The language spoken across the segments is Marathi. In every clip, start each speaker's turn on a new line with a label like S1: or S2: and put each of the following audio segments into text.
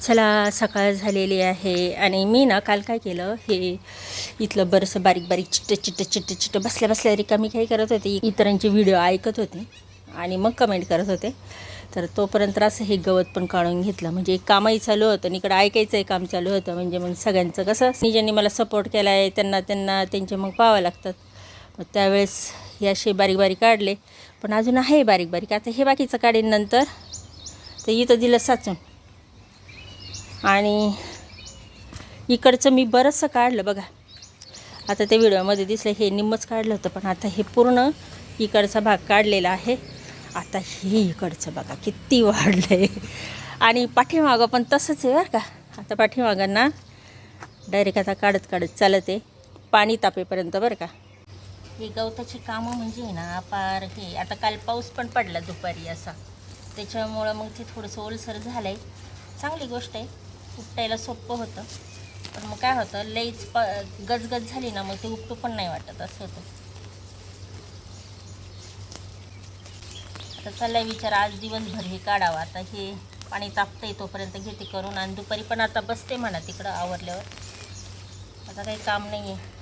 S1: चला सकाळ झालेली आहे. आणि मी ना काल काय केलं हे इथलं बरंसं बारीक बारीक चिट्ट चिट्ट चिट्ट चिट्ट बसल्या बसल्या रिकामी काय करत होते. इतरांचे व्हिडिओ ऐकत होते आणि मग कमेंट करत होते. तर तोपर्यंत असं हे गवत पण काढून घेतलं. म्हणजे एक कामही चालू होतं. आणि इकडं ऐकायचं आहे काम चालू होतं. म्हणजे मग सगळ्यांचं कसं ज्यांनी मला सपोर्ट केला आहे त्यांना त्यांना त्यांचे मग पाहावं लागतात मग त्यावेळेस हे असे बारीक बारीक काढले. पण अजून आहे बारीक बारीक. आता हे बाकीचं काढेन नंतर. तर इथं दिलं साचून. आणि इकडचं मी बरंचसं काढलं बघा. आता ते व्हिडिओमध्ये दिसलं हे निम्मच काढलं होतं पण आता हे पूर्ण इकडचा भाग काढलेला आहे. आता हे इकडचं बघा किती वाढलं आहे आणि पाठीमागं पण तसंच आहे बरं का. आता पाठीमागांना डायरेक्ट आता काढत काढत चालत. आहे पाणी तापेपर्यंत बरं का. हे गवताची कामं म्हणजे ना पार हे. आता काल पाऊस पण पडला दुपारी असा. त्याच्यामुळं मग ते थोडंसं ओलसर झालं आहे चांगली गोष्ट आहे. उपटायला सोपं होतं. पण मग काय होतं लईच प गजगज झाली ना मग ते उपटू पण नाही वाटत असं होतं. आता चाललाय विचार आज दिवसभर हे काढावं. आता हे पाणी तापतंय तोपर्यंत घेते करून आणि दुपारी पण आता बसते म्हणा तिकडं आवरल्यावर. आता काही काम नाही आहे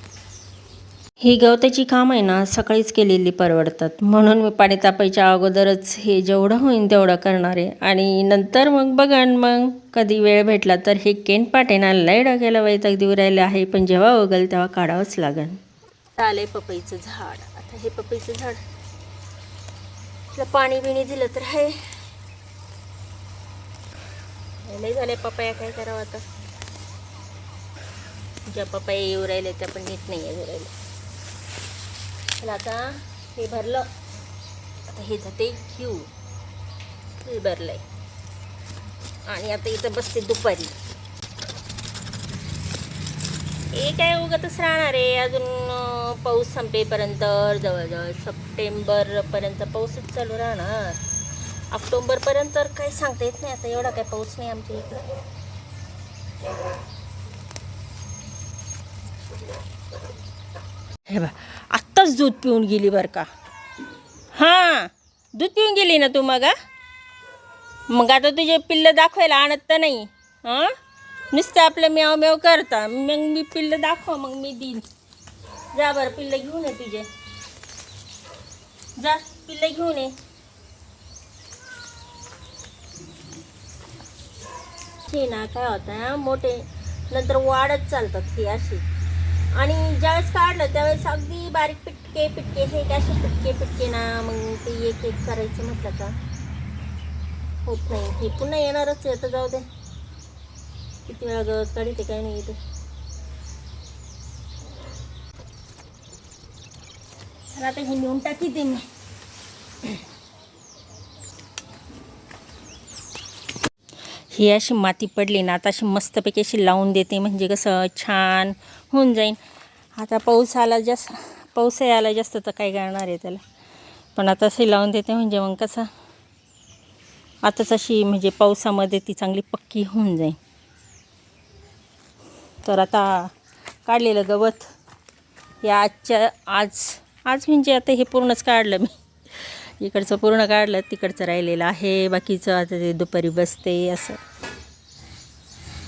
S1: ही गवताची काम आहे ना सकाळीच केलेली परवडतात. म्हणून मी पाणी तापायच्या अगोदरच हे जेवढं होईन तेवढं करणार. आहे आणि नंतर मग बघा मग कधी वेळ भेटला तर हे केन पाटेना लय डोक्याला वैताग अगदी राहिले आहे पण जेव्हा उगल तेव्हा काढावंच लागेल आले पपईचं झाड. आता हे पपईचं झाड. त्याला पाणी बिणी दिलं तर आहे लय झाले पपया काय करावं आता? ज्या पपया येऊ राहिले त्या पण नीट नाही येऊ राहिले पण आता हे भरलं. आता हे जाते घेऊ. हे भरलंय. आणि आता इथं बसते दुपारी. हे काय उगतच राहणार आहे. अजून पाऊस संपेपर्यंत जवळजवळ सप्टेंबरपर्यंत पाऊसच चालू राहणार. ऑक्टोबरपर्यंत तर काही सांगता येत नाही. आता एवढा काय पाऊस नाही आमच्या इकडं. हे बा आत्ताच दूध पिऊन गेली बरं का. हां दूध पिऊन गेली ना तू मग मग आता तुझे पिल्लं दाखवायला आणत तर नाही हां? नुसतं आपलं म्याव मेव करता मग मी पिल्लं दाखवा मग मी देईन. जा बरं पिल्लं घेऊन ये तुझे. जा पिल्लं घेऊन ये. ना काय होतं मोठे नंतर वाढत चालतात ही अशी आणि ज्यावेळेस काढलं त्यावेळेस अगदी बारीक पिटके पिटके हे काय पिटके पिटके ना मग ते एक एक करायचं म्हटलं का? होत नाही. हे पुन्हा येणारच आहे तर जाऊ दे. किती वेळा गवत काढते काय नाही इथे. चला आता हे नेऊन टाकी ते मी. ही अशी माती पडली ना आता अशी मस्तपैकी अशी लावून देते म्हणजे कसं छान होऊन जाईन. आता पाऊस आला जास्त पाऊसही आला जास्त तर काय करणार आहे त्याला. पण आता असे लावून देते म्हणजे मग कसं आताच अशी म्हणजे पावसामध्ये ती चांगली पक्की होऊन जाईल तर आता काढलेलं गवत हे आजच्या आज आज म्हणजे आता हे पूर्णच काढलं मी. इकडचं पूर्ण काढलं तिकडचं राहिलेलं आहे बाकीचं आता ते दुपारी बसते असं.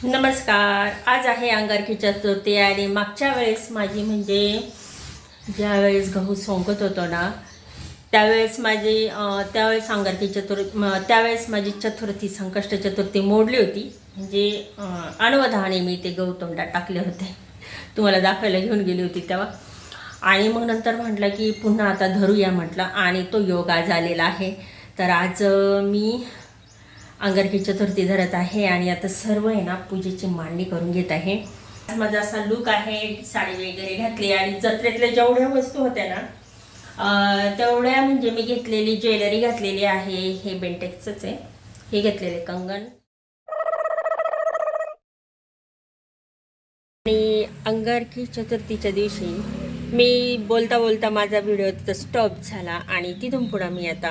S1: नमस्कार. आज आहे अंगारकी चतुर्थी आणि मागच्या वेळेस माझी म्हणजे ज्यावेळेस गहू सोंगत होतो ना त्यावेळेस माझी त्यावेळेस अंगारकी चतुर्थी त्यावेळेस माझी चतुर्थी संकष्ट चतुर्थी मोडली होती. म्हणजे अं, अनवधाने मी ते गहू तोंडात टाकले होते. तुम्हाला दाखवायला घेऊन गेली होती तेव्हा. आणि मग नंतर म्हटलं की पुन्हा आता धरूया म्हटलं आणि तो योग आज आलेला आहे. तर आज मी अंगारकी चतुर्थी धरत आहे आणि आता सर्व आहे ना पूजेची मांडणी करून घेत आहे. माझा असा लुक आहे साडी वगैरे घातली आणि जत्रेतल्या जेवढ्या वस्तू होत्या ना तेवढ्या म्हणजे मी घेतलेली ज्वेलरी घातलेली आहे. हे बेंटेक्सच आहे. हे घेतलेले कंगण आणि अंगारकी चतुर्थीच्या दिवशी मी बोलता बोलता माझा व्हिडिओ तिथं स्टॉप झाला आणि तिथून पुढं मी आता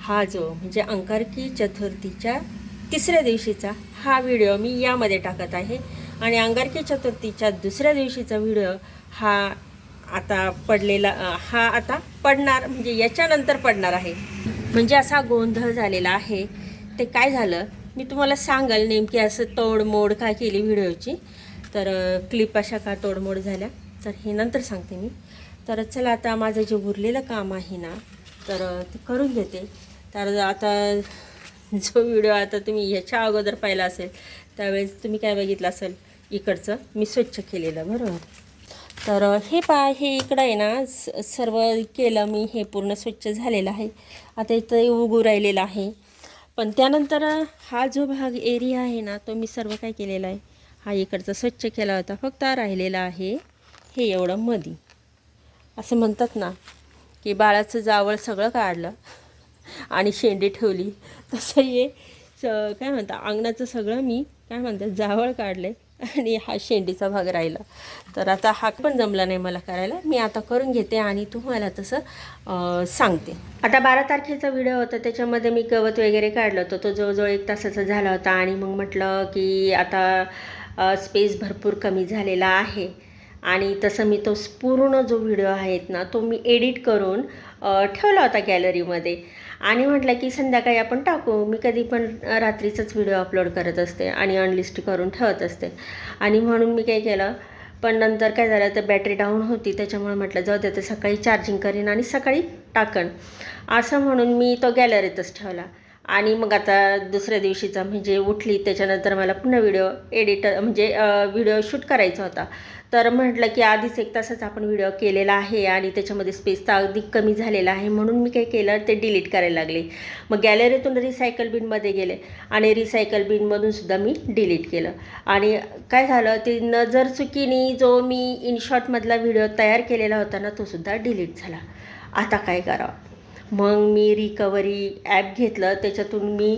S1: हा जो म्हणजे अंगारकी चतुर्थीच्या तिसऱ्या दिवशीचा हा व्हिडिओ मी यामध्ये टाकत आहे. आणि अंगारकी चतुर्थीच्या दुसऱ्या दिवशीचा व्हिडिओ हा आता पडलेला हा आता पडणार म्हणजे याच्यानंतर पडणार आहे. म्हणजे असा गोंधळ झालेला आहे. ते काय झालं? मी तुम्हाला सांगाल नेमकी असं तोडमोड काय केली व्हिडिओची तर क्लिप अशा का तोडमोड झाल्या? तर हे नंतर सांगते मी. तर चला आता माझं जे उरलेलं काम आहे ना तर ते करून घेते. तर आता जो व्हिडिओ आता तुम्ही ह्याच्या अगोदर पाहिला असेल त्यावेळेस तुम्ही काय बघितलं असेल इकडचं मी स्वच्छ केलेलं बरोबर? तर हे पा हे इकडं आहे ना स सर्व केलं मी हे पूर्ण स्वच्छ झालेलं आहे. आता इथं उगू राहिलेलं आहे. पण त्यानंतर हा जो भाग एरिया आहे ना तो मी सर्व काय केलेला आहे हा इकडचा स्वच्छ केला होता फक्त राहिलेला आहे. हे एवढं मधी. असं म्हणतात ना की बाळाचं जावळ सगळं काढलं आणि शेंडी ठेवली. तसं हे स काय म्हणता अंगणाचं सगळं मी काय म्हणतात जावळ काढले आणि हा शेंडीचा भाग राहिला. तर आता हा पण जमला नाही मला करायला. मी आता करून घेते आणि तुम्हाला तसं सांगते. आता बारा तारखेचा व्हिडिओ होता त्याच्यामध्ये मी गवत वगैरे काढलं होतं. तो जवळजवळ एक तासाचा झाला होता आणि मग म्हटलं की आता स्पेस भरपूर कमी झालेला आहे. आणि तसं मी तो पूर्ण जो व्हिडिओ आहेत ना तो मी एडिट करून ठेवला होता गॅलरीमध्ये. आणि म्हटलं की संध्याकाळी आपण टाकू. मी कधी पण रात्रीचाच व्हिडिओ अपलोड करत असते आणि अनलिस्ट करून ठेवत असते. आणि म्हणून मी काय केलं पण नंतर काय झालं तर बॅटरी डाऊन होती. त्याच्यामुळे म्हटलं जाऊ दे तर सकाळी चार्जिंग करीन आणि सकाळी टाकण असं म्हणून मी तो गॅलरीतच ठेवला. आणि मग आता दुसऱ्या दिवशीचा म्हणजे उठली त्याच्यानंतर मला पुन्हा व्हिडिओ एडिट म्हणजे व्हिडिओ शूट करायचा होता. तर म्हटलं की आधीच एक तासाचा आपण व्हिडिओ केलेला आहे आणि त्याच्यामध्ये स्पेस तर अगदी कमी झालेला आहे. म्हणून मी काय केलं ते डिलीट करायला लागले. मग गॅलरीतून रिसायकल बिनमध्ये गेले आणि रिसायकल बिनमधून सुद्धा मी डिलीट केलं. आणि काय झालं ते नजर चुकीने जो मी इनशॉटमधला व्हिडिओ तयार केलेला होता ना तो सुद्धा डिलीट झाला. आता काय करावं? मग मी रिकवरी ॲप घेतलं. त्याच्यातून मी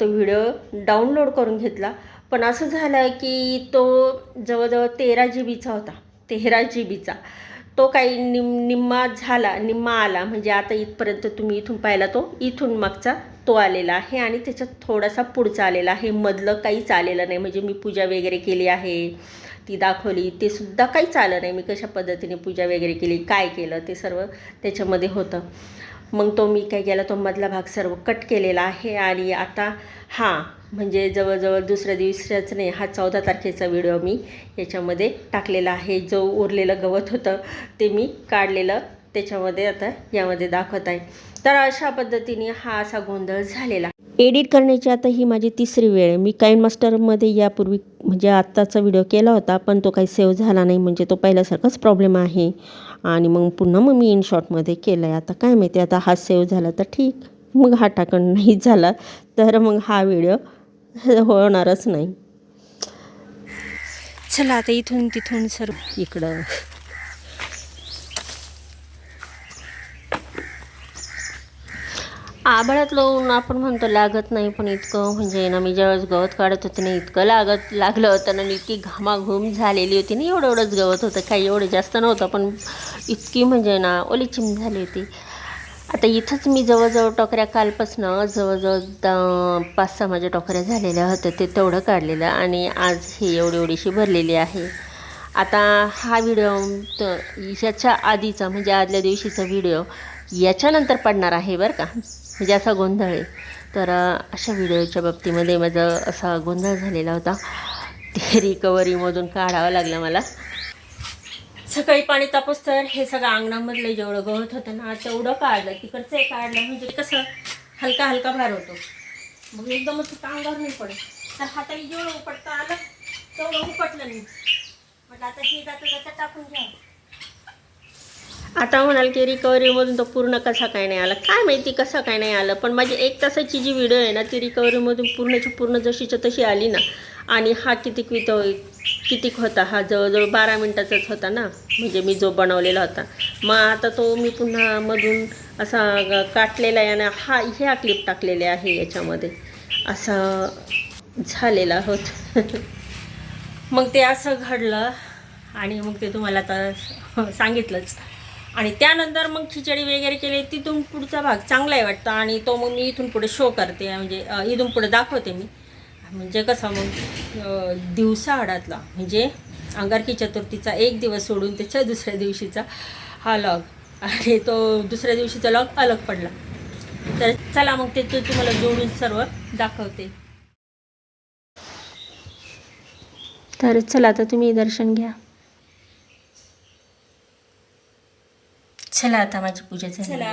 S1: तो व्हिडिओ डाउनलोड करून घेतला. पण असं झालं की तो जवळजवळ तेरा जी बीचा होता. तेरा जी बीचा तो काही निम निम्मा झाला निम्मा आला. म्हणजे आता इथपर्यंत तुम्ही इथून पाहिला तो इथून मागचा तो आलेला आहे आणि त्याच्यात थोडासा पुढचा आलेला आहे. मधलं काहीच आलेलं नाही. म्हणजे मी पूजा वगैरे केली आहे ती दाखवली ते सुद्धा काहीच आलं नाही. मी कशा पद्धतीने पूजा वगैरे केली काय केलं ते सर्व त्याच्यामध्ये होतं. मग तो मी काय केला तो मधला भाग सर्व कट केलेला आहे आणि आता हा म्हणजे जवळजवळ दुसऱ्या दिवसाच नाही हा चौदा तारखेचा व्हिडिओ मी याच्यामध्ये टाकलेला आहे. जो उरलेलं गवत होतं ते मी काढलेलं त्याच्यामध्ये आता यामध्ये दाखवत आहे. तर अशा पद्धतीने हा असा गोंधळ झालेला. एडिट करण्याची आता ही माझी तिसरी वेळ आहे. मी काइन मास्टरमध्ये यापूर्वी म्हणजे आत्ताचा व्हिडिओ केला होता पण तो काही सेव्ह झाला नाही म्हणजे तो पहिल्यासारखाच प्रॉब्लेम आहे. आणि मग पुन्हा मग मी इन शॉर्टमध्ये केलं आहे आता काय माहिती आता हा सेव्ह झाला तर ठीक. मग हा टाकण नाही झाला तर मग हा व्हिडिओ होणारच नाही. चला आता इथून तिथून सर्व इकडं आभाळातलं ऊन आपण म्हणतो लागत नाही पण इतकं. म्हणजे ना मी ज्यावेळेस गवत काढत होते ना इतकं लागत लागलं होतं ना इतकी घामाघूम झालेली होती ना एवढं एवढंच गवत होतं. काही एवढं जास्त नव्हतं पण इतकी म्हणजे ना ओलीचिम झाली होती. आता इथंच मी जवळजवळ टोकऱ्या कालपासनं जवळजवळ द- पाच सहा माझ्या टोकऱ्या झालेल्या होत्या ते तेवढं काढलेलं आणि आज ही एवढी एवढीशी भरलेली आहे. आता हा व्हिडिओ याच्या आधीचा म्हणजे आदल्या दिवशीचा व्हिडिओ याच्यानंतर पडणार आहे बरं का? म्हणजे असा गोंधळ आहे. तर अशा व्हिडिओच्या बाबतीमध्ये माझा असा गोंधळ झालेला होता. ते रिकवरीमधून काढावं लागलं मला. सकाळी पाणी तापस तर हे सगळं अंगणामधलं जेवढं गवत होतं ना तेवढं काढलं. तिकडचं काढलं म्हणजे कसं हलका हलका भार होतो. मग एकदमच तिथं अंगावर नाही पडत. तर हाताने जेवढं उपटता आलं तेवढं उपटलं नाही म्हटलं आता हे जातं जातं टाकून घ्या. आता म्हणाल की रिकव्हरीमधून तो पूर्ण कसा काय नाही आला? काय माहिती कसा काय नाही आलं? पण माझी एक तासाची जी व्हिडिओ आहे ना ती रिकव्हरीमधून पूर्णची पूर्ण जशीच्या तशी आली ना आणि हा कितीक वितो कितीक होता? हा जवळजवळ बारा मिनटाचाच होता ना? म्हणजे मी जो बनवलेला होता. मग आता तो मी पुन्हा मधून असा ग- काटलेला आहे आणि हा ह्या क्लिप टाकलेले आहे याच्यामध्ये. असं झालेला होत. मग ते असं घडलं आणि मग ते तुम्हाला आता सांगितलंच. आणि त्यानंतर मग खिचडी वगैरे केली तिथून पुढचा भाग चांगला आहे वाटतं. आणि तो मग मी इथून पुढे शो करते म्हणजे इथून पुढे दाखवते मी. म्हणजे कसं मग दिवसाआडातला म्हणजे अंगारकी चतुर्थीचा एक दिवस सोडून त्याच्या दुसऱ्या दिवशीचा हा लग आणि तो दुसऱ्या दिवशीचा लग अलग पडला. तर चला मग ते तुम्हाला जोडून सर्व दाखवते. तर चला आता तुम्ही दर्शन घ्या. चला आता माझी पूजा झाली. चला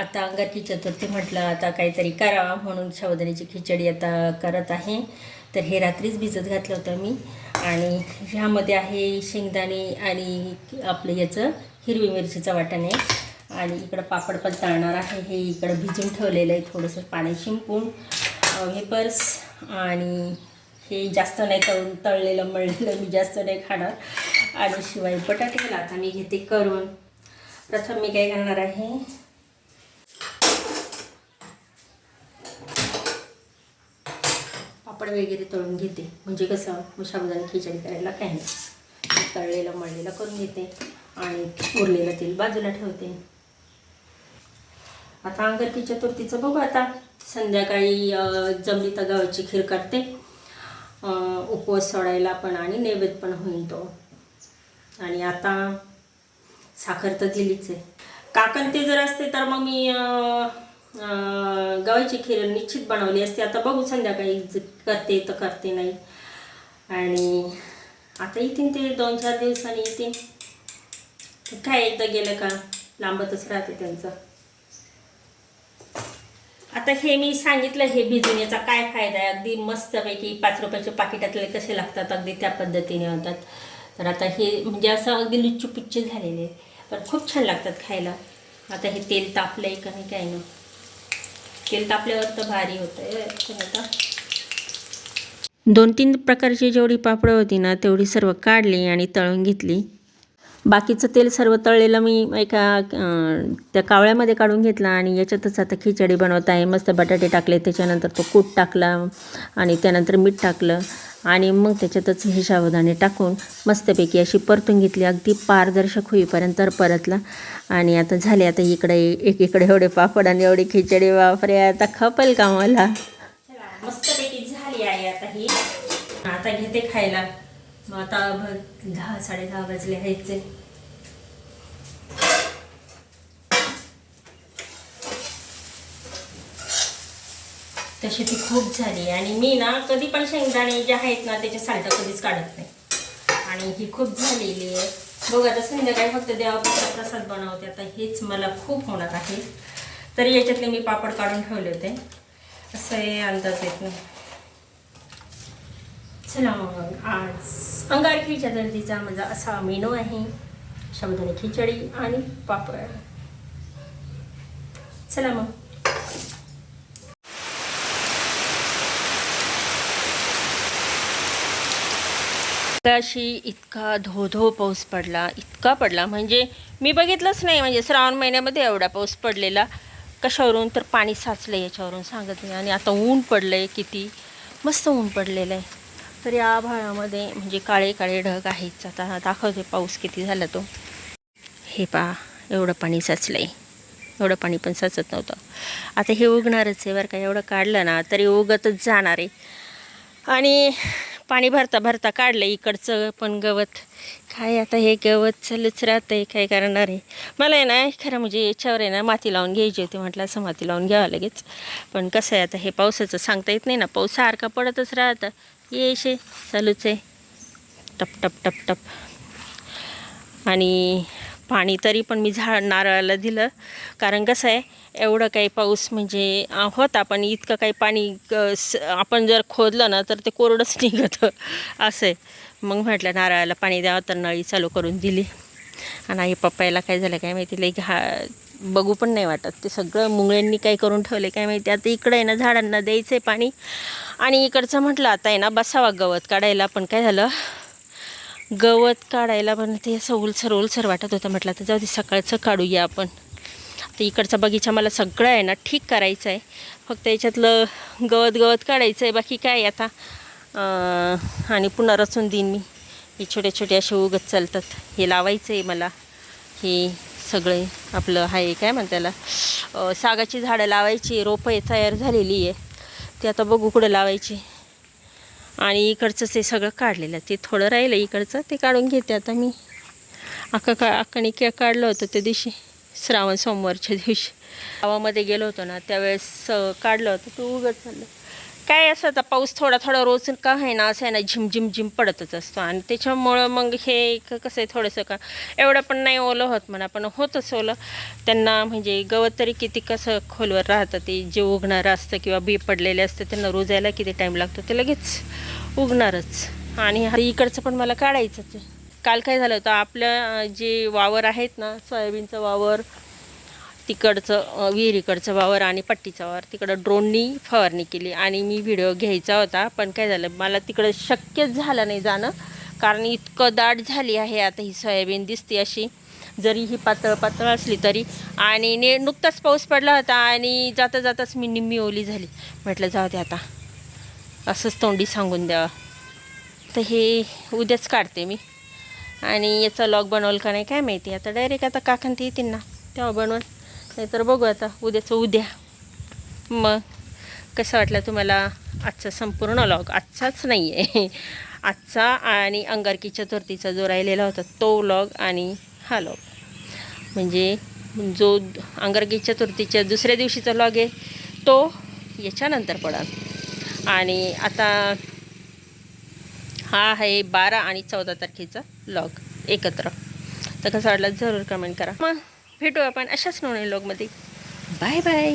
S1: आता अंगारकी चतुर्थी म्हटलं आता काहीतरी करावा म्हणून सावधानीची खिचडी आता करत आहे. तर हे रात्रीच भिजत घातलं होतं मी. आणि ह्यामध्ये आहे शेंगदाणे आणि आपलं याचं हिरवी मिरचीचा वाटाणे आणि इकडं पापड पण तळणार आहे. हे इकडं भिजून ठेवलेलं आहे. थोडंसं पाणी शिंपून. वेपर्स आणि हे जास्त नाही तळून तळलेलं मळलेलं मी जास्त नाही खाणार. आणि शिवाय बटाटे आता मी घेते करून. प्रथम मी काय करणार आहे? पापड वगैरे तळून घेते. म्हणजे कसं मग साबुदाणा खिचडी करायला काही नाही. तळलेलं मळलेलं करून घेते आणि उरलेलं तेल बाजूला ठेवते. आता अंगरकी चतुर्थीचं बघू आता. संध्याकाळी जमली तर गव्हाची खीर करते. उपवास सोडायला पण आणि नैवेद्य पण होईल तो. आणि आता साखर तर दिलीच आहे. काकण ते जर असते तर मग मी गव्हाची खीर निश्चित बनवली असते. आता बघू संध्याकाळी करते तर करते नाही. आणि आता येतील ते दोन चार दिवसांनी येतील. काय एकदा गेलं का लांबतच राहते त्यांचं. आता हे मी सांगितलं हे भिजवण्याचा काय फायदा आहे? अगदी मस्तपैकी पाच रुपयाचे पाकिटातले कसे लागतात? अगदी त्या पद्धतीने होतात. तर आता हे म्हणजे असं अगदी लुच्चूपुच्चे झालेले आहे. पण खूप छान लागतात खायला. आता हे तेल तापलं आहे का नाही काय ना तेल तापल्यावर तर भारी होतं आहे आता दोन तीन प्रकारची जेवढी पापडं होती ना तेवढी सर्व काढली आणि तळून घेतली. बाकीचं तेल सर्व तळलेलं मी एका त्या कावळ्यामध्ये काढून घेतला आणि याच्यातच आता खिचडी बनवत आहे. मस्त बटाटे टाकले त्याच्यानंतर तो कूट टाकला आणि त्यानंतर मीठ टाकलं. आणि मग त्याच्यातच हे साबुदाणे टाकून मस्तपैकी अशी परतून घेतली. अगदी पारदर्शक होईपर्यंत परतला. आणि आता झाले आता इकडे एक इकडे एवढे पापड आणि एवढी खिचडी. वापरे आता खपेल का मला? मस्तपैकी झाली आहे आता ही. आता घेते खायला. मग आता दहा साडे दहा वाजले आहेत तशी ती खूप झाली आणि मी ना कधी पण शेंगदाणे जे आहेत ना त्याचे साल्ट कधीच काढत नाही. आणि ही खूप झालेली आहे. बघ आता संध्याकाळी फक्त देवापुरता प्रसाद बनवते. आता हेच मला खूप होणार आहे. तरी याच्यातले मी पापड काढून ठेवले होते. असं हे अंदाज येत नाही चला मग आज अंगारखीच्या दर्दीचा माझा असा मेनू आहे. शब्दाने खिचडी आणि पापड. चला मग. अशी इतका धो धो पाऊस पडला इतका पडला. म्हणजे मी बघितलंच नाही म्हणजे श्रावण महिन्यामध्ये एवढा पाऊस पडलेला. कशावरून? तर पाणी साचलं याच्यावरून सांगत नाही. आणि आता ऊन पडलं आहे किती? मस्त ऊन पडलेलं आहे. तर या भागामध्ये म्हणजे काळे काळे ढग आहेच. आता दाखवते पाऊस किती झाला तो. हे पहा एवढं पाणी साचलं आहे एवढं पाणी पण साचत नव्हतं. आता हे उगणारच आहे बरं का. एवढं काढलं ना तरी उगतच जाणार आहे. आणि पाणी भरता भरता काढलं इकडचं पण गवत. काय आता हे गवत चालूच राहतं आहे काय करणार आहे मला आहे ना खरं म्हणजे याच्यावर आहे ना माती लावून घ्यायची होती म्हटलं असं माती लावून घ्यावं लगेच. पण कसं आहे आता हे पावसाचं सांगता येत नाही ना पाऊस सारखा पडतच राहतं. येशे चालूच आहे. टप टप टप टप. आणि पाणी तरी पण मी झाड नारळाला दिलं. कारण कसं आहे एवढं काही पाऊस म्हणजे होता पण इतकं काही पाणी क- स- आपण जर खोदलं ना तर ते कोरडंच निघतं. असं आहे. मग म्हटलं नारळाला पाणी द्यावं तर नळी चालू करून दिली. आणि आई पप्पायला काय झालं काय माहिती लई घा बघू पण नाही वाटत. ते सगळं मुंगळ्यांनी काय करून ठेवले काय माहिती. आता इकडं आहे ना झाडांना द्यायचं आहे पाणी. आणि इकडचं म्हटलं आता आहे ना बसावा गवत काढायला. पण काय झालं गवत काढायला पण ते असं ओलसर ओलसर वाटत होतं. म्हटलं तर जाऊ दे सकाळचं काढूया आपण. तर इकडचा बगीचा मला सगळं आहे ना ठीक करायचं आहे फक्त याच्यातलं गवत गवत काढायचं आहे बाकी काय आता? आणि पुन्हा रचून देईन मी. हे छोटे छोटे असे उगत चालतात. हे लावायचं आहे मला. हे सगळे आपलं आहे काय म्हणता त्याला सागाची झाडं लावायची. रोपं तयार झालेली आहे. ते आता बघू कुठं लावायची. आणि इकडचं ते सगळं काढलेलं ते थोडं राहिलं इकडचं ते काढून घेते. आता मी अक्का का अक्काने के काढलं होतं त्या दिवशी श्रावण सोमवारच्या दिवशी. गावामध्ये गेलो होतो ना त्यावेळेस काढलं होतं. ते उगत चाललं काय असं आता पाऊस थोडा थोडा रोज का आहे ना असं आहे ना झिम झिम झिम पडतच असतो. आणि त्याच्यामुळं मग हे कसं आहे थोडंसं का एवढं पण नाही ओलं होत म्हणा पण होतच ओलं. त्यांना म्हणजे गवत तरी किती कसं खोलवर राहतं ते जे उगणारं असतं किंवा बी पडलेले असतं त्यांना रुजायला किती टाईम लागतो ते लगेच उगणारच. आणि इकडचं पण मला काढायचंच आहे. काल काय झालं होतं आपलं जे वावर आहेत ना सोयाबीनचं वावर तिकडचं विहिरीकडचं वावर आणि पट्टीचा वावर. तिकडं ड्रोननी फवारणी केली आणि मी व्हिडिओ घ्यायचा होता पण काय झालं मला तिकडं शक्यच झालं नाही जाणं. कारण इतकं दाट झाली आहे आता ही सोयाबीन दिसते अशी. जरी ही पातळ पातळ असली तरी. आणि ने नुकताच पाऊस पडला होता आणि जाता जाताच मी निम्मी ओली झाली. म्हटलं जाऊ दे आता. असंच तोंडी सांगून द्यावं. तर हे उद्याच काढते मी. आणि याचा लॉग बनवलं का नाही काय माहिती. आता डायरेक्ट आता काकण ते येतील ना तेव्हा बनवलं. नाहीतर बघू आता उद्याचं उद्या. मग कसं वाटलं तुम्हाला आजचा संपूर्ण लॉग आजचाच नाही आहे आजचा आणि अंगारकी चतुर्थीचा जो राहिलेला होता तो लॉग आणि हा लॉग म्हणजे जो अंगारकी चतुर्थीच्या दुसऱ्या दिवशीचा लॉग आहे तो याच्यानंतर पडाल आणि आता हा आहे बारा आणि चौदा तारखेचा लॉग एकत्र. तर कसं वाटलं जरूर कमेंट करा. मग भेटू आपण अशाच नवीन ब्लॉगमध्ये बाय बाय